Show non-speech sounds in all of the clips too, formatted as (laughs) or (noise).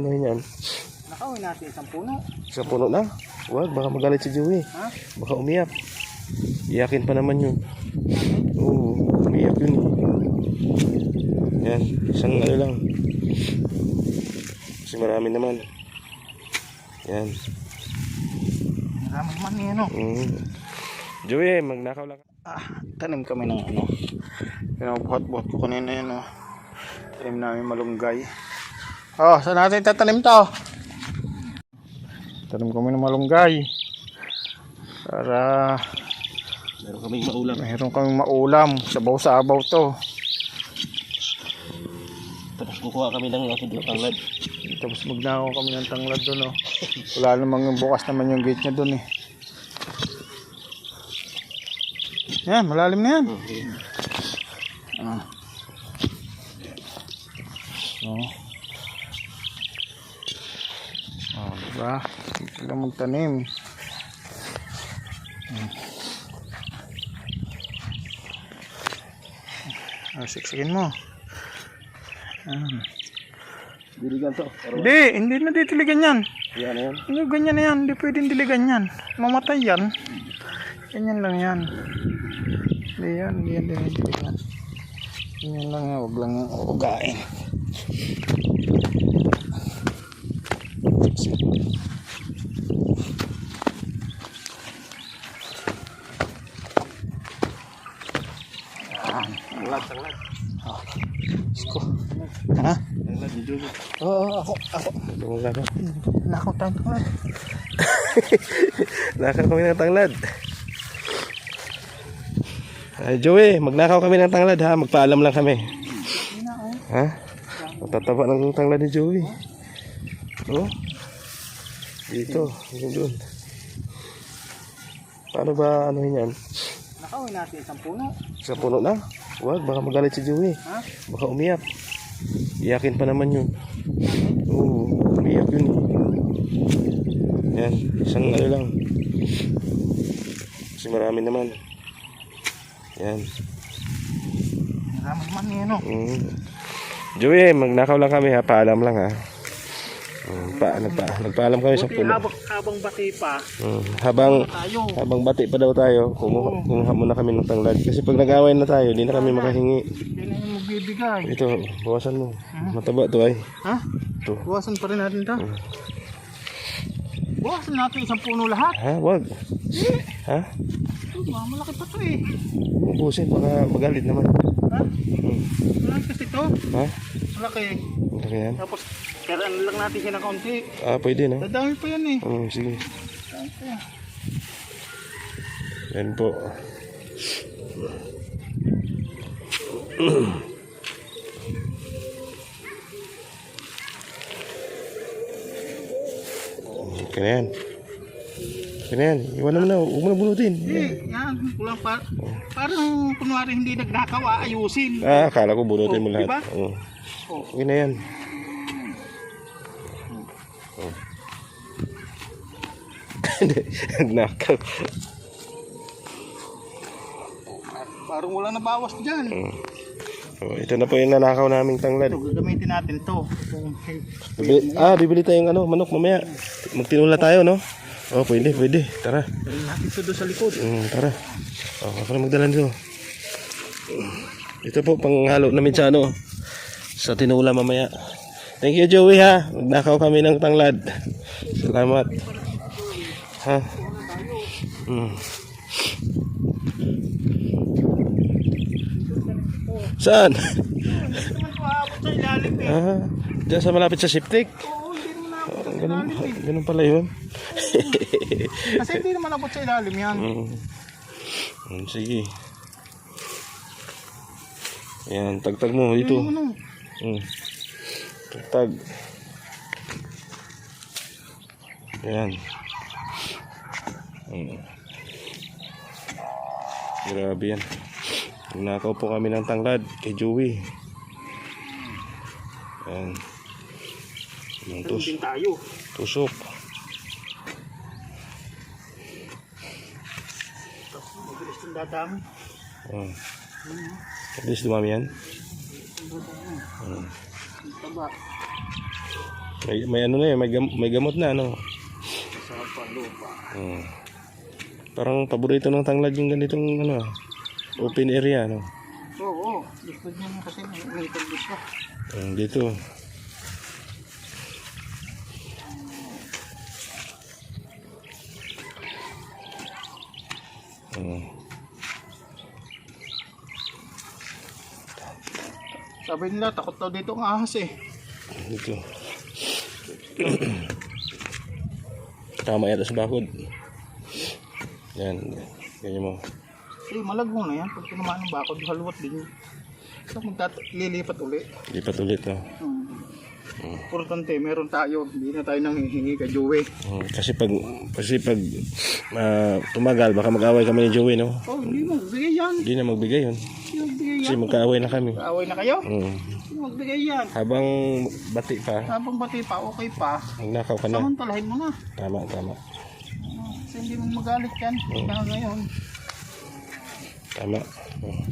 anuhin yan? Nakawin natin isang puno. Sa puno na? Wag, baka magalit si Joey. Ha? Baka umiyak. Iyakin pa naman yun. Oo, umiyak yun. Yan, isang ano lang. Kasi marami naman. Yan. Marami man yan, no? Mm. Joey, magnakaw lang. Ah, tanim kami ng ano. Pinabuhat-buhat ko kanina yan, no? Tanim namin malunggay. Oh, saan natin tatanim to? Tanim kami ng malunggay. Para Meron kaming maulam. mayroon kaming maulam. Sabaw-sabaw to. Tapos kukuha kami ng aking tanglad. Tapos magnakaw kami ng tanglad doon, no? Wala namang yung bukas naman yung gate niya doon, eh. Yan, malalim na yan. Ah. Oh. Oh, diba? Lang magtanim. Ah, siksikin mo. Ah. Diligan to. Hindi, hindi na ditiligan yan. Yan na yan. Hindi, ganyan na yan. Hindi pwedeng diligan yan. Mamatay yan. Ganyan lang yan. Hindi yan, hindi yan dinidiligan. Ganyan lang yan. Huwag lang yung uugain. Tanglad, tanglad. Isko. Ha? Tanglad ni Joey. Oo, ako, ako. Tanglad ako. Nakaw tayo tanglad. Nakaw kami ng tanglad. Ay, Joey, magnakaw kami ng tanglad ha. Magpaalam lang kami. Ha? Matataba ng tanglad ni Joey. Oh? Dito, yun doon. Paano ba anuhin yan? Nakawin natin isang puno. Sa puno na? Wag, baka magalit si Joey. Ha? Baka umiyak. Iyakin pa naman yun. Oo, umiyak yun. Yan, isang ano lang. Kasi marami naman. Yan. Marami man yan, no? Mm. Joey, magnakaw lang kami ha. Paalam lang ha. Mm, pa, nagpa, nagpaalam kami sa Buti puno. habang, habang bati pa, Mm, habang tayo. habang bati pa daw tayo, kumuha, kumuha muna kami ng tanglad. Kasi pag nag-away na tayo, hindi na kami makahingi. Yan ang magbibigay. Ito, bawasan mo. Mataba to ay. Ha? Ito. Buwasan pa rin natin to. Buwasan natin isang puno lahat. Ha? Wag. Ha? Oh, mga malaki pa to eh. Ubusin, baka magalit naman. Ha? Hmm. Malaki kasi to. Ha? Malaki. Malaki yan. Tapos, karaan lang natin siya ng kaunti. Ah, pwede no? Dadami pa yan eh. Hmm, sige. Dadami pa yan. Po. (clears throat) Okay na yan. Okay na yan. Iwan mo na. Huwag mo na bunutin. Eh, yan. Kulang pa. Parang kunwari hindi nagnakaw, aayusin. Ah, akala ko bunutin mo Oh, lahat. diba? Oo. Oh. Okay na yan. Oh. (laughs) Nagnakaw. Parang wala na bawas dyan. Oh, ito na po yung nanakaw naming tanglad. Ito, gagamitin natin to. Bibili, ah, bibili tayong ano, manok mamaya. Magtinula tayo, no? Oh, pwede, pwede. Tara. Dalhin natin ito doon sa likod. Mm, tara. Oh, ako na magdala nito. Ito po panghalo namin sa ano, sa tinula mamaya. Thank you, Joey, ha. Magnakaw kami ng tanglad. Salamat. Ha? Mm. Saan? Ah, diyan sa malapit sa septic. Oo, hindi naman aabot sa Ganun, ilalim eh. ganun pala yun. Kasi hindi naman abot sa ilalim yan. Mm. Sige. Ayan, tagtag mo dito. Mm. Tagtag. Ayan. Mm. Grabe yan. Nakaw po kami ng tanglad kay Joey. Ayan. Yung tus tayo. tusok. Mabilis itong dadami. At least dumami yan. Ang taba. May, may ano na yun, may, gam- may gamot na ano. Sa palupa. Hmm. Parang paborito ng tanglad yung ganitong ano, open area ano. Oo, oo. Gusto niya na kasi may gusto. Hmm, dito. Hmm. Sabi nila, takot daw dito ang ahas eh. Dito. Tama yata sa bakod. Yan. Ganyan mo. Eh, malagong na yan. Pag tinamaan ng bakod, haluwat din yun. So, magtat- lilipat uli. Lipat ulit no. Hmm. Importante, meron tayo. Hindi na tayo nanghihingi kay Joey. Hmm, Kasi pag kasi pag ah, tumagal baka mag-away kami ni Joey no. Oh, hindi mo. Magbigay yan. Hindi na magbigay yun. Hindi magbigay Kasi yan. magkaaway na kami. Kaaway na kayo? Hindi magbigay yan. Habang bati pa, Habang bati pa, okay pa. magnakaw ka na. Samantalahin mo na. Tama, tama. Oh, Kasi hindi mo magalit yan. Hanggang ngayon. Tama. Hmm.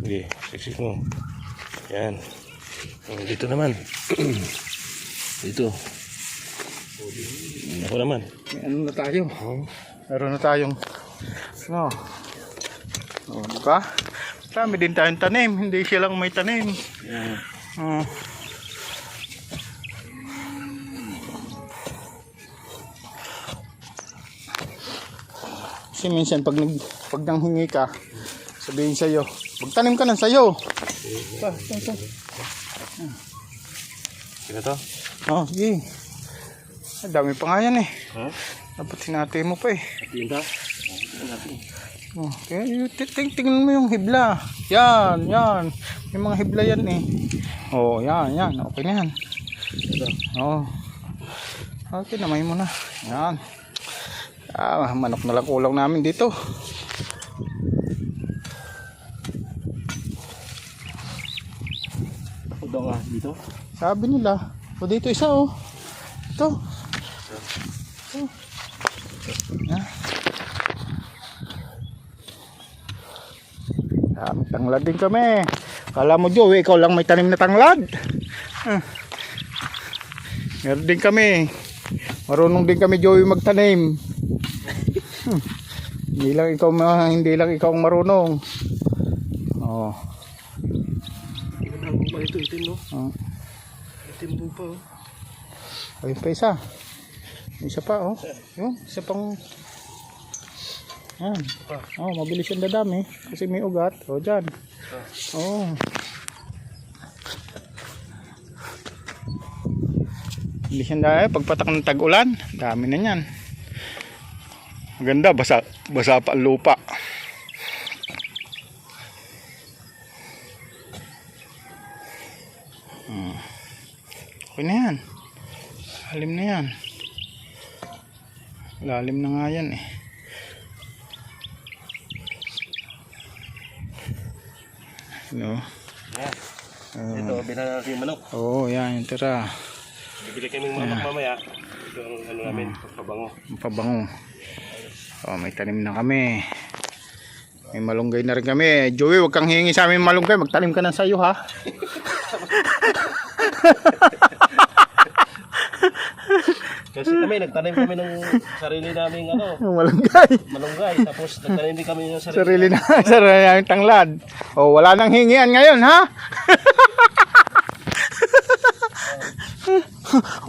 Sige, siksik mo. Yan. Hmm, Dito naman. (clears throat) Dito. Ako naman. May ano na tayo. Oh. Meron na tayong ano. Oh, di ba? Marami din tayong tanim, hindi siya lang may tanim. Yan. Oh. Kasi minsan pag nag pag nanghingi ka, sabihin sa iyo, magtanim ka ng sayo. Pa, pa, pa. Sino to? Oh, sige. Ang dami pa nga yan eh. Ha? Dapat sinati mo pa eh. Yun to? Oh, ting tingnan mo yung hibla. Yan, yan. Yung mga hibla yan eh. Oh, yan, yan. Okay na yan. Oh. Okay, namay mo na. Yan. Ah, manok na lang kulang namin dito. Ako daw nga dito. Sabi nila. O dito isa oh. Ito. Ito. Dami tanglad din kami. Kala mo Joe, ikaw lang may tanim na tanglad. Ah. Meron din kami. Marunong din kami Joey magtanim. Hmm. hindi lang ikaw hindi lang ikaw ang marunong. Oh. Pa ito, itim no? oh. Itim po pa oh. Ayun pa isa. Isa pa oh. Yun, isa pang Yan. Oh, mabilis yung dadami kasi may ugat. Oh, diyan. Oh. Bilis yan dahil pagpatak ng tag-ulan, dami na niyan. Maganda, basa, basa pa ang lupa. Okay na yan. Lalim na yan. Lalim na nga yan eh. No? Yan. Ah. Ito, binala natin yung manok. Oo, oh, yan. Yung tira. Bibili kami ng manok mamaya. Ito ang ano namin, pabango. Ang pabango. Oh, may tanim na kami. May malunggay na rin kami. Joey, wag kang hihingi sa amin ng malunggay. Magtanim ka ng sayo, ha? (laughs) Kasi kami, nagtanim kami ng sarili naming ano, (laughs) malunggay. malunggay. Tapos nagtanim din kami ng sarili. Sarili na, (laughs) sarili na yung tanglad. Oh, wala nang hingian ngayon, ha? (laughs)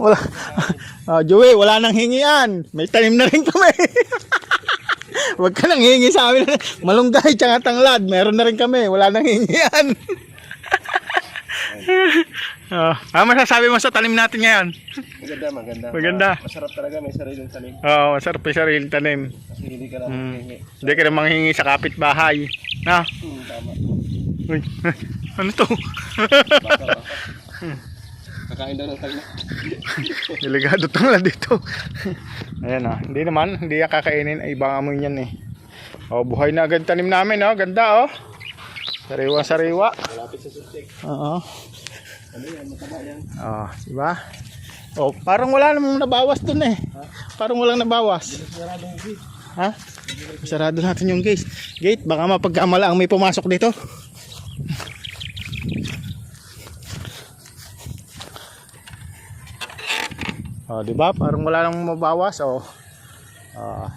wala. Oh, Joey, wala nang hingian. May tanim na rin kami. Huwag ka nang hingi sa amin. Malunggay, tsaka tanglad. Meron na rin kami. Wala nang hingian. Oh, ano masasabi mo sa tanim natin ngayon? Maganda, maganda. Maganda. Ah, masarap talaga, may sariling tanim. Oo, masarap yung sarili tanim. Kasi hindi ka lang Hmm. hingi. Hindi ka na manghingi sa kapitbahay. Na? Hmm, tama. Uy, (laughs) ano to? Baka, baka. Kakain daw ng talim. (laughs) Delikado tanglad dito. Ayan ah, hindi naman, hindi yan kakainin, ay ibang amoy yan eh. Oh, buhay na agad tanim namin oh, ganda oh. Sariwa sariwa. Malapit sa sustik. Oo. Oh, di ba? Oh, parang wala namang nabawas dun eh. Parang walang nabawas. Ha? Sarado natin yung gate. Gate, baka mapagkamala ang may pumasok dito. Oh, di ba? Parang wala nang mabawas, oh. Ah,